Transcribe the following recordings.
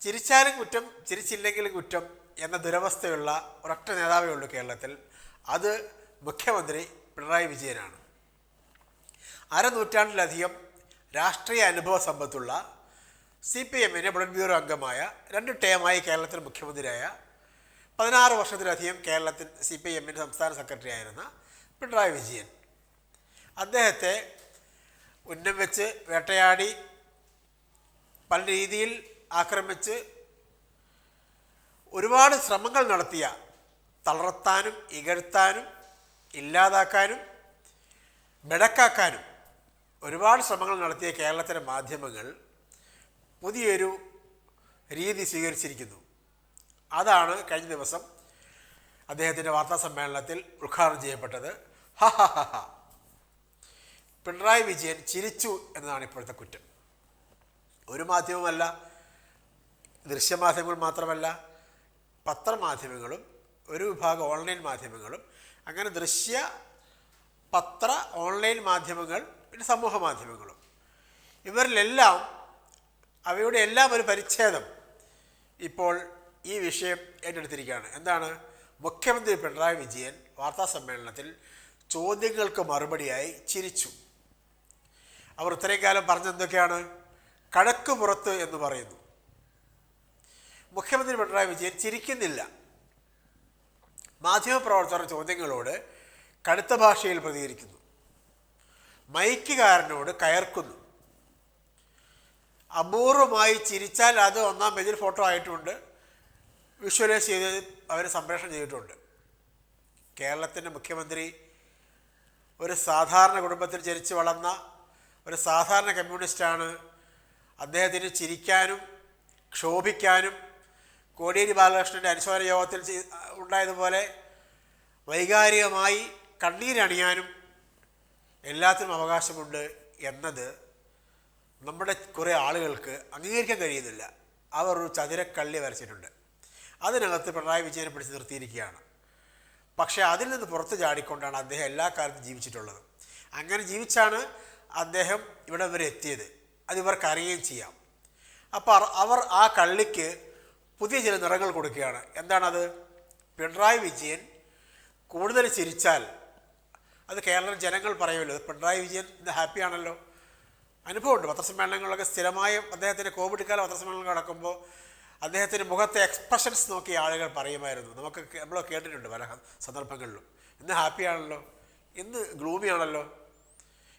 ചിരിച്ചാലും കുറ്റം ചിരിച്ചില്ലെങ്കിലും കുറ്റം എന്ന ദുരവസ്ഥയുള്ള ഒരൊറ്റ നേതാവേ ഉള്ളൂ കേരളത്തിൽ. അത് മുഖ്യമന്ത്രി പിണറായി വിജയനാണ്. അരനൂറ്റാണ്ടിലധികം രാഷ്ട്രീയ അനുഭവ സമ്പത്തുള്ള സി പി എമ്മിന്റെ ബ്ലഡ് ബ്യൂറോ അംഗമായ രണ്ട് ടേമായി കേരളത്തിൽ മുഖ്യമന്ത്രിയായ പതിനാറ് വർഷത്തിലധികം കേരളത്തിൽ സി പി എമ്മിന്റെ സംസ്ഥാന സെക്രട്ടറി ആയിരുന്ന പിണറായി വിജയൻ. അദ്ദേഹത്തെ ഉന്നം വെച്ച് വേട്ടയാടി പല രീതിയിൽ ആക്രമിച്ച് ഒരുപാട് ശ്രമങ്ങൾ നടത്തിയ തളർത്താനും ഇകഴ്ത്താനും ഇല്ലാതാക്കാനും മെടക്കാക്കാനും ഒരുപാട് ശ്രമങ്ങൾ നടത്തിയ കേരളത്തിലെ മാധ്യമങ്ങൾ പുതിയൊരു രീതി സ്വീകരിച്ചിരിക്കുന്നു. അതാണ് കഴിഞ്ഞ ദിവസം അദ്ദേഹത്തിന്റെ വാർത്താ സമ്മേളനത്തിൽ ഉദ്ഘാടനം ചെയ്യപ്പെട്ടത്. ഹ ഹ ഹ ഹ. പിണറായി വിജയൻ ചിരിച്ചു എന്നതാണ് ഇപ്പോഴത്തെ കുറ്റം. ഒരു മാധ്യമമല്ല ദൃശ്യമാധ്യമങ്ങൾ മാത്രമല്ല പത്രമാധ്യമങ്ങളും ഒരു വിഭാഗം ഓൺലൈൻ മാധ്യമങ്ങളും അങ്ങനെ ദൃശ്യ പത്ര ഓൺലൈൻ മാധ്യമങ്ങൾ പിന്നെ സമൂഹ മാധ്യമങ്ങളും. ഇവരിലെല്ലാം അവയുടെ എല്ലാം ഒരു പരിച്ഛേദം ഇപ്പോൾ ഈ വിഷയം ഏറ്റെടുത്തിരിക്കുകയാണ്. എന്താണ്? മുഖ്യമന്ത്രി പിണറായി വിജയൻ വാർത്താ സമ്മേളനത്തിൽ ചോദ്യങ്ങൾക്ക് മറുപടിയായി ചിരിച്ചു. അവർ ഇത്രയും കാലം പറഞ്ഞെന്തൊക്കെയാണ് കഴക്കുപുറത്ത് എന്ന് പറയുന്നു. മുഖ്യമന്ത്രി പിണറായി വിജയൻ ചിരിക്കുന്നില്ല. മാധ്യമപ്രവർത്തകർ ചോദ്യങ്ങളോട് കടുത്ത ഭാഷയിൽ പ്രതികരിക്കുന്നു. മൈക്കുകാരനോട് കയർക്കുന്നു. അപൂർവമായി ചിരിച്ചാൽ അത് ഒന്നാം പേജിൽ ഫോട്ടോ ആയിട്ടുണ്ട്. വിഷ്വലൈസ് ചെയ്ത് അവർ സംപ്രേഷണം ചെയ്തിട്ടുണ്ട്. കേരളത്തിന്റെ മുഖ്യമന്ത്രി ഒരു സാധാരണ കുടുംബത്തിൽ ജനിച്ച് വളർന്ന ഒരു സാധാരണ കമ്മ്യൂണിസ്റ്റാണ്. അദ്ദേഹത്തിന് ചിരിക്കാനും ക്ഷോഭിക്കാനും കോടിയേരി ബാലകൃഷ്ണന്റെ അനുശോചന യോഗത്തിൽ ഉണ്ടായതുപോലെ വൈകാരികമായി കണ്ണീരണിയാനും എല്ലാത്തിനും അവകാശമുണ്ട് എന്നത് നമ്മുടെ കുറേ ആളുകൾക്ക് അംഗീകരിക്കാൻ കഴിയുന്നില്ല. അവർ ഒരു ചതുരക്കള്ളി വരച്ചിട്ടുണ്ട്. അതിനകത്ത് പിണറായി വിജയനെ പിടിച്ച് നിർത്തിയിരിക്കുകയാണ്. പക്ഷേ അതിൽ നിന്ന് പുറത്ത് ചാടിക്കൊണ്ടാണ് അദ്ദേഹം എല്ലാ കാലത്തും ജീവിച്ചിട്ടുള്ളത്. അങ്ങനെ ജീവിച്ചാണ് അദ്ദേഹം ഇവിടെ വരെ എത്തിയത്. അത് അറിയുകയും ചെയ്യാം. അപ്പോൾ അവർ ആ കള്ളിക്ക് പുതിയ ചില നിറങ്ങൾ കൊടുക്കുകയാണ്. എന്താണത്? പിണറായി വിജയൻ കൂടുതൽ ചിരിച്ചാൽ അത് കേരള ജനങ്ങൾ പറയുമല്ലോ പിണറായി വിജയൻ ഇന്ന് ഹാപ്പിയാണല്ലോ. അനുഭവമുണ്ട് പത്രസമ്മേളനങ്ങളിലൊക്കെ സ്ഥിരമായും അദ്ദേഹത്തിന്റെ കോവിഡ് കാല പത്രസമ്മേളനങ്ങൾ നടക്കുമ്പോൾ അദ്ദേഹത്തിന്റെ മുഖത്തെ എക്സ്പ്രഷൻസ് നോക്കി ആളുകൾ പറയുമായിരുന്നു. നമുക്ക് നമ്മൾ കേട്ടിട്ടുണ്ട് പല സന്ദർഭങ്ങളിലും. ഇന്ന് ഹാപ്പിയാണല്ലോ ഇന്ന് ഗ്ലൂമിയാണല്ലോ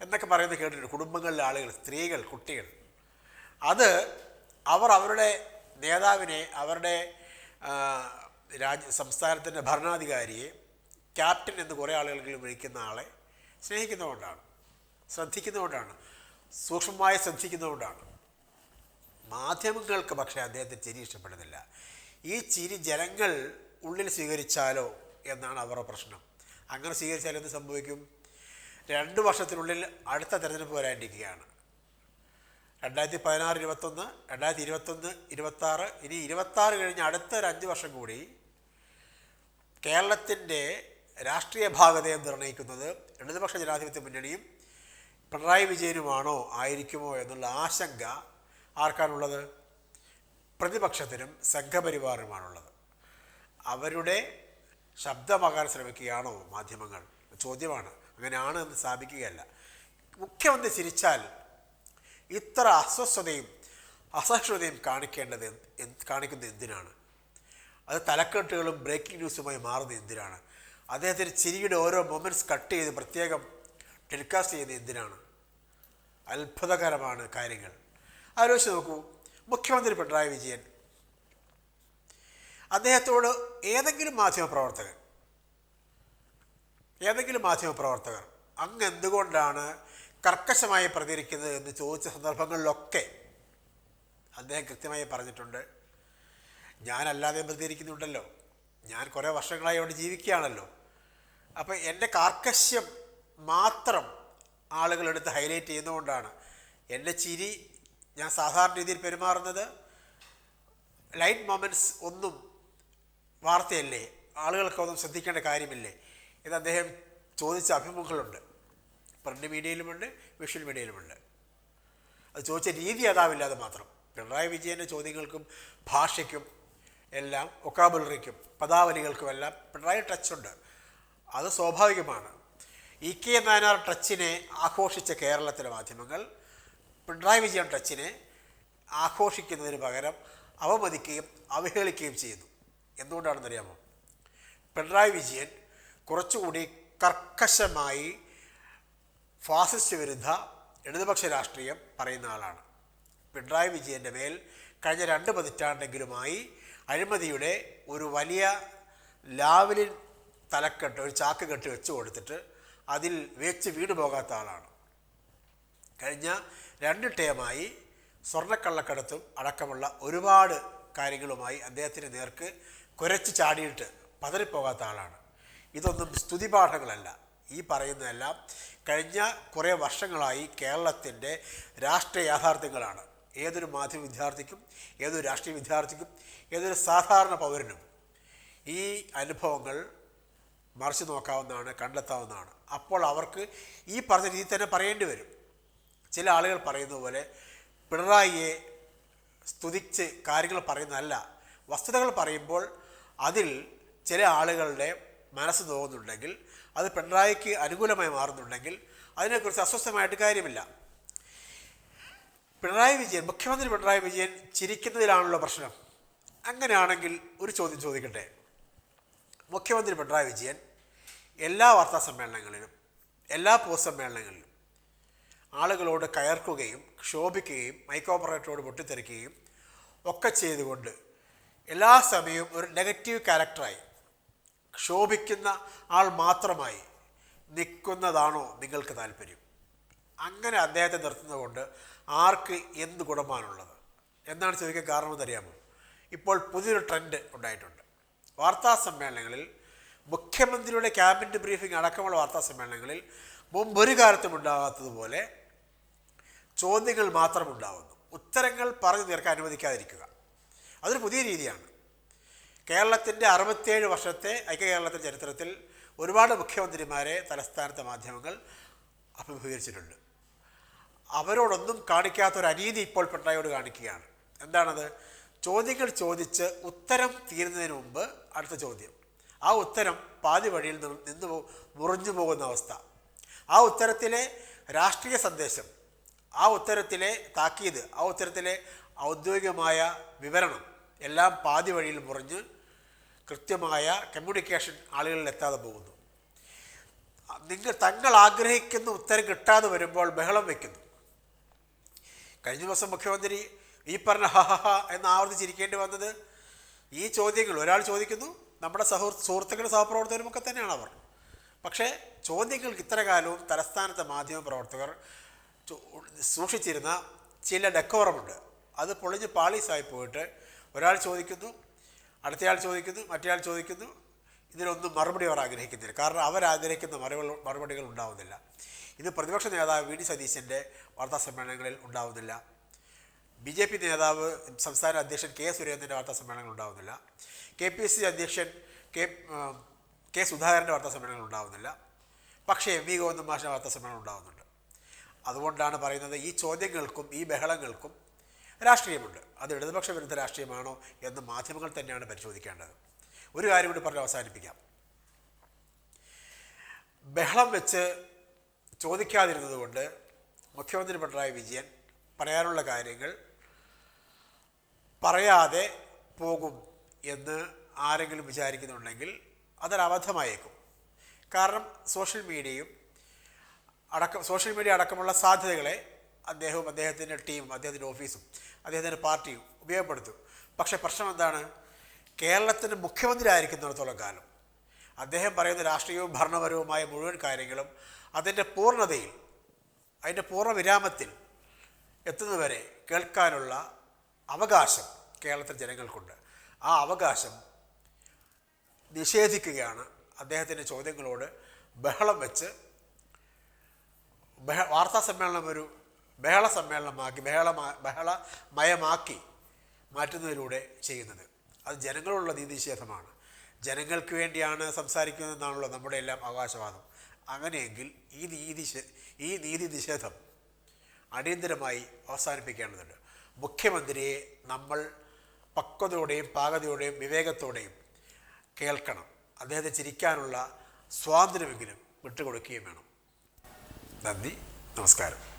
എന്നൊക്കെ പറയുന്നത് കേട്ടിട്ടുണ്ട്. കുടുംബങ്ങളിലെ ആളുകൾ സ്ത്രീകൾ കുട്ടികൾ. അത് അവർ അവരുടെ നേതാവിനെ അവരുടെ രാജ്യ സംസ്ഥാനത്തിന്റെ ഭരണാധികാരിയെ ക്യാപ്റ്റൻ എന്ന് കുറേ ആളുകളെങ്കിലും വിളിക്കുന്ന ആളെ സ്നേഹിക്കുന്നതുകൊണ്ടാണ് ശ്രദ്ധിക്കുന്നതുകൊണ്ടാണ് സൂക്ഷ്മമായി ശ്രദ്ധിക്കുന്നതുകൊണ്ടാണ്. മാധ്യമങ്ങൾക്ക് പക്ഷേ അദ്ദേഹത്തെ ചിരി ഇഷ്ടപ്പെടുന്നില്ല. ഈ ചിരി ജനങ്ങൾ ഉള്ളിൽ സ്വീകരിച്ചാലോ എന്നാണ് അവരുടെ പ്രശ്നം. അങ്ങനെ സ്വീകരിച്ചാൽ എന്ത് സംഭവിക്കും? രണ്ട് വർഷത്തിനുള്ളിൽ അടുത്ത തെരഞ്ഞെടുപ്പ് വരാനിരിക്കുകയാണ്. രണ്ടായിരത്തി പതിനാറ് ഇരുപത്തൊന്ന് രണ്ടായിരത്തി ഇരുപത്തൊന്ന് ഇരുപത്താറ് ഇനി ഇരുപത്താറ് കഴിഞ്ഞ് അടുത്ത അഞ്ച് വർഷം കൂടി കേരളത്തിന്റെ രാഷ്ട്രീയ ഭാഗതയെ നിർണയിക്കുന്നത് ഇടതുപക്ഷ ജനാധിപത്യ മുന്നണിയും പിണറായി വിജയനുമാണോ ആയിരിക്കുമോ എന്നുള്ള ആശങ്ക ആർക്കാണുള്ളത്? പ്രതിപക്ഷത്തിനും സംഘപരിവാറിനുമാണുള്ളത് അവരുടെ ശബ്ദമാകാൻ ശ്രമിക്കുകയാണോ മാധ്യമങ്ങൾ? ചോദ്യമാണ്. അങ്ങനെയാണ് എന്ന് സ്ഥാപിക്കുകയല്ല. മുഖ്യമന്ത്രി ചിരിച്ചാൽ ഇത്ര അസ്വസ്ഥതയും അസഹിഷ്ണുതയും കാണിക്കേണ്ടത് കാണിക്കുന്നത് എന്തിനാണ്? അത് തലക്കെട്ടുകളും ബ്രേക്കിംഗ് ന്യൂസുമായി മാറുന്നത് എന്തിനാണ്? അദ്ദേഹത്തിന് ചിരിയുടെ ഓരോ മൊമെന്റ്സ് കട്ട് ചെയ്ത് പ്രത്യേകം ടെലികാസ്റ്റ് ചെയ്യുന്നത് എന്തിനാണ്? അത്ഭുതകരമാണ് കാര്യങ്ങൾ. ആലോചിച്ച് നോക്കൂ. മുഖ്യമന്ത്രി പിണറായി വിജയൻ അദ്ദേഹത്തോട് ഏതെങ്കിലും മാധ്യമപ്രവർത്തകൻ ഏതെങ്കിലും മാധ്യമപ്രവർത്തകർ അങ്ങ് എന്തുകൊണ്ടാണ് കർക്കശമായി പ്രതികരിക്കുന്നത് എന്ന് ചോദിച്ച സന്ദർഭങ്ങളിലൊക്കെ അദ്ദേഹം കൃത്യമായി പറഞ്ഞിട്ടുണ്ട്. ഞാനല്ലാതെ പ്രതികരിക്കുന്നുണ്ടല്ലോ. ഞാൻ കുറേ വർഷങ്ങളായി അവിടെ ജീവിക്കുകയാണല്ലോ. അപ്പോൾ എന്റെ കാർക്കശ്യം മാത്രം ആളുകളെടുത്ത് ഹൈലൈറ്റ് ചെയ്യുന്നതുകൊണ്ടാണ്. എന്റെ ചിരി ഞാൻ സാധാരണ രീതിയിൽ പെരുമാറുന്നത് ലൈറ്റ് മൊമെന്റ്സ് ഒന്നും വാർത്തയല്ലേ? ആളുകൾക്കൊന്നും ശ്രദ്ധിക്കേണ്ട കാര്യമില്ലേ? ഇത് അദ്ദേഹം ചോദിച്ച അഭിമുഖങ്ങളുണ്ട്. പ്രിന്റ് മീഡിയയിലുമുണ്ട് വിഷ്വൽ മീഡിയയിലുമുണ്ട് അത് ചോദിച്ച രീതി അതാവില്ലാതെ മാത്രം. പിണറായി വിജയന്റെ ചോദ്യങ്ങൾക്കും ഭാഷയ്ക്കും എല്ലാം ഒക്കാബുലറിക്കും പദാവലികൾക്കും എല്ലാം പിണറായി ടച്ചുണ്ട് അത് സ്വാഭാവികമാണ്. ഇ കെ നായനാർ ടച്ചിനെ ആഘോഷിച്ച കേരളത്തിലെ മാധ്യമങ്ങൾ പിണറായി വിജയൻ ടച്ചിനെ ആഘോഷിക്കുന്നതിന് പകരം അവമതിക്കുകയും അവഹേളിക്കുകയും ചെയ്യുന്നു. എന്തുകൊണ്ടാണെന്നറിയാമോ? പിണറായി വിജയൻ കുറച്ചുകൂടി കർക്കശമായി ഫാസിസ്റ്റ് വിരുദ്ധ ഇടതുപക്ഷ രാഷ്ട്രീയം പറയുന്ന ആളാണ്. പിണറായി വിജയന്റെ മേൽ കഴിഞ്ഞ രണ്ട് പതിറ്റാണ്ടെങ്കിലുമായി അഴിമതിയുടെ ഒരു വലിയ ലാവലിൻ തലക്കെട്ട് ഒരു ചാക്ക് കെട്ട് വെച്ച് കൊടുത്തിട്ട് അതിൽ വെച്ച് വീണു പോകാത്ത ആളാണ്. കഴിഞ്ഞ രണ്ട് ടേമായി സ്വർണക്കള്ളക്കടത്തും അടക്കമുള്ള ഒരുപാട് കാര്യങ്ങളുമായി അദ്ദേഹത്തിന് നേർക്ക് കുരച്ച് ചാടിയിട്ട് പതറിപ്പോകാത്ത ആളാണ്. ഇതൊന്നും സ്തുതിപാഠങ്ങളല്ല. ഈ പറയുന്നതെല്ലാം കഴിഞ്ഞ കുറേ വർഷങ്ങളായി കേരളത്തിന്റെ രാഷ്ട്രീയ യാഥാർത്ഥ്യങ്ങളാണ്. ഏതൊരു മാധ്യമ വിദ്യാർത്ഥിക്കും ഏതൊരു രാഷ്ട്രീയ വിദ്യാർത്ഥിക്കും ഏതൊരു സാധാരണ പൗരനും ഈ അനുഭവങ്ങൾ മറിച്ച് നോക്കാവുന്നതാണ് കണ്ടെത്താവുന്നതാണ്. അപ്പോൾ അവർക്ക് ഈ പറഞ്ഞ രീതിയിൽ തന്നെ പറയേണ്ടി വരും. ചില ആളുകൾ പറയുന്ന പോലെ പിണറായിയെ സ്തുതിച്ച് കാര്യങ്ങൾ പറയുന്നതല്ല. വസ്തുതകൾ പറയുമ്പോൾ അതിൽ ചില ആളുകളുടെ മനസ്സ് തോന്നുന്നുണ്ടെങ്കിൽ അത് പിണറായിക്ക് അനുകൂലമായി മാറുന്നുണ്ടെങ്കിൽ അതിനെക്കുറിച്ച് അസ്വസ്ഥമായിട്ട് കാര്യമില്ല. പിണറായി വിജയൻ മുഖ്യമന്ത്രി പിണറായി വിജയൻ ചിരിക്കുന്നതിലാണല്ലോ പ്രശ്നം. അങ്ങനെയാണെങ്കിൽ ഒരു ചോദ്യം ചോദിക്കട്ടെ. മുഖ്യമന്ത്രി പിണറായി വിജയൻ എല്ലാ വാർത്താ സമ്മേളനങ്ങളിലും എല്ലാ പൊതുസമ്മേളനങ്ങളിലും ആളുകളോട് കയർക്കുകയും ക്ഷോഭിക്കുകയും മൈക്ക് ഓപ്പറേറ്ററോട് പൊട്ടിത്തെറിക്കുകയും ഒക്കെ ചെയ്തുകൊണ്ട് എല്ലാ സമയവും ഒരു നെഗറ്റീവ് ക്യാരക്ടറായി ക്ഷോഭിക്കുന്ന ആൾ മാത്രമായി നിൽക്കുന്നതാണോ നിങ്ങൾക്ക് താല്പര്യം? അങ്ങനെ അദ്ദേഹത്തെ നിർത്തുന്നതുകൊണ്ട് ആർക്ക് എന്ത് ഗുണമാണുള്ളത്? എന്നാണ് ചോദിക്കാൻ കാരണം അറിയാമോ ഇപ്പോൾ പുതിയൊരു ട്രെൻഡ് ഉണ്ടായിട്ടുണ്ട്. വാർത്താ സമ്മേളനങ്ങളിൽ മുഖ്യമന്ത്രിയുടെ ക്യാബിനറ്റ് ബ്രീഫിംഗ് അടക്കമുള്ള വാർത്താ സമ്മേളനങ്ങളിൽ മുമ്പ് ഒരു കാലത്തും ഉണ്ടാകാത്തതുപോലെ ചോദ്യങ്ങൾ മാത്രം ഉണ്ടാകുന്നു ഉത്തരങ്ങൾ പറഞ്ഞു തീർക്കാൻ അനുവദിക്കാതിരിക്കുക. അതൊരു പുതിയ രീതിയാണ്. കേരളത്തിന്റെ അറുപത്തേഴ് വർഷത്തെ ഐക്യ കേരളത്തിന്റെ ചരിത്രത്തിൽ ഒരുപാട് മുഖ്യമന്ത്രിമാരെ തലസ്ഥാനത്തെ മാധ്യമങ്ങൾ അഭിമുഖീകരിച്ചിട്ടുണ്ട്. അവരോടൊന്നും കാണിക്കാത്തൊരു അനീതി ഇപ്പോൾ പിണറായിയോട് കാണിക്കുകയാണ്. എന്താണത്? ചോദ്യങ്ങൾ ചോദിച്ച് ഉത്തരം തീരുന്നതിന് മുമ്പ് അടുത്ത ചോദ്യം. ആ ഉത്തരം പാതി വഴിയിൽ നിന്ന് മുറിഞ്ഞു പോകുന്ന അവസ്ഥ. ആ ഉത്തരത്തിലെ രാഷ്ട്രീയ സന്ദേശം ആ ഉത്തരത്തിലെ താക്കീത് ആ ഉത്തരത്തിലെ ഔദ്യോഗികമായ വിവരണം എല്ലാം പാതി വഴിയിൽ മുറിഞ്ഞ് കൃത്യമായ കമ്മ്യൂണിക്കേഷൻ ആളുകളിൽ എത്താതെ പോകുന്നു. നിങ്ങൾ തങ്ങൾ ആഗ്രഹിക്കുന്ന ഉത്തരം കിട്ടാതെ വരുമ്പോൾ ബഹളം വയ്ക്കുന്നു കഴിഞ്ഞ ദിവസം മുഖ്യമന്ത്രി ഈ പറഞ്ഞ ഹ എന്ന് ആവർത്തിച്ചിരിക്കേണ്ടി വന്നത് ഈ ചോദ്യങ്ങൾ ഒരാൾ ചോദിക്കുന്നു നമ്മുടെ സഹൃ സുഹൃത്തുക്കളും സഹപ്രവർത്തകരും ഒക്കെ തന്നെയാണ് അവർ. പക്ഷേ ചോദ്യങ്ങൾക്ക് ഇത്ര കാലവും തലസ്ഥാനത്തെ മാധ്യമ പ്രവർത്തകർ സൂക്ഷിച്ചിരുന്ന ചില ഡെക്കോറമുണ്ട് അത് പൊളിഞ്ഞ് പാളീസായി പോയിട്ട് ഒരാൾ ചോദിക്കുന്നു അടുത്തയാൾ ചോദിക്കുന്നു മറ്റേയാൾ ചോദിക്കുന്നു. ഇതിനൊന്നും മറുപടി അവർ ആഗ്രഹിക്കുന്നില്ല. കാരണം അവരാഗ്രഹിക്കുന്ന മറുപടി മറുപടികൾ ഉണ്ടാവുന്നില്ല. ഇത് പ്രതിപക്ഷ നേതാവ് വി ഡി സതീശന്റെ വാർത്താ സമ്മേളനങ്ങളിൽ ഉണ്ടാവുന്നില്ല. ബി ജെ പി നേതാവ് സംസ്ഥാന അധ്യക്ഷൻ കെ സുരേന്ദ്രന്റെ വാർത്താ സമ്മേളനങ്ങൾ ഉണ്ടാവുന്നില്ല. കെ പി സി അധ്യക്ഷൻ കെ കെ സുധാകരന്റെ വാർത്താ സമ്മേളനങ്ങൾ ഉണ്ടാവുന്നില്ല. പക്ഷേ എം വി ഗോവിന്ദൻ മാഷിന്റെ വാർത്താ സമ്മേളനം ഉണ്ടാവുന്നുണ്ട്. അതുകൊണ്ടാണ് പറയുന്നത് ഈ ചോദ്യങ്ങൾക്കും ഈ ബഹളങ്ങൾക്കും രാഷ്ട്രീയമുണ്ട്. അത് ഇടതുപക്ഷ വിരുദ്ധ രാഷ്ട്രീയമാണോ എന്ന് മാധ്യമങ്ങൾ തന്നെയാണ് പരിശോധിക്കേണ്ടത്. ഒരു കാര്യം കൂടി പറഞ്ഞ് അവസാനിപ്പിക്കാം. ബഹളം വെച്ച് ചോദിക്കാതിരുന്നത് കൊണ്ട് മുഖ്യമന്ത്രി പിണറായി വിജയൻ പറയാനുള്ള കാര്യങ്ങൾ പറയാതെ പോകും എന്ന് ആരെങ്കിലും വിചാരിക്കുന്നുണ്ടെങ്കിൽ അതൊരു അബദ്ധമായേക്കും. കാരണം സോഷ്യൽ മീഡിയയും അടക്കം സോഷ്യൽ മീഡിയ അടക്കമുള്ള സാധ്യതകളെ അദ്ദേഹവും അദ്ദേഹത്തിന്റെ ടീമും അദ്ദേഹത്തിന്റെ ഓഫീസും അദ്ദേഹത്തിന്റെ പാർട്ടിയും ഉപയോഗപ്പെടുത്തും. പക്ഷേ പ്രശ്നം എന്താണ്? കേരളത്തിന്റെ മുഖ്യമന്ത്രി ആയിരിക്കുന്നിടത്തോളം കാലം അദ്ദേഹം പറയുന്ന രാഷ്ട്രീയവും ഭരണപരവുമായ മുഴുവൻ കാര്യങ്ങളും അതിന്റെ പൂർണതയിൽ അതിന്റെ പൂർണ വിരാമത്തിൽ എത്തുന്നവരെ കേൾക്കാനുള്ള അവകാശം കേരളത്തിലെ ജനങ്ങൾക്കുണ്ട്. ആ അവകാശം നിഷേധിക്കുകയാണ് അദ്ദേഹത്തിന്റെ ചോദ്യങ്ങളോട് ബഹളം വെച്ച് വാർത്താ സമ്മേളനം ഒരു ബഹള സമ്മേളനമാക്കി ബഹള ബഹള മയമാക്കി മാറ്റുന്നതിലൂടെ ചെയ്യുന്നത്. അത് ജനങ്ങളുള്ള നീതിനിഷേധമാണ്. ജനങ്ങൾക്ക് വേണ്ടിയാണ് സംസാരിക്കുന്നതെന്നാണല്ലോ നമ്മുടെ എല്ലാം അവകാശവാദം. അങ്ങനെയെങ്കിൽ ഈ നീതി ഈ നീതി നിഷേധം അടിയന്തരമായി അവസാനിപ്പിക്കേണ്ടതുണ്ട്. മുഖ്യമന്ത്രിയെ നമ്മൾ പക്വതയോടെയും പാകതയോടെയും വിവേകത്തോടെയും കേൾക്കണം. അദ്ദേഹത്തെ ചിരിക്കാനുള്ള സ്വാതന്ത്ര്യമെങ്കിലും വിട്ടുകൊടുക്കുകയും വേണം. നന്ദി നമസ്കാരം.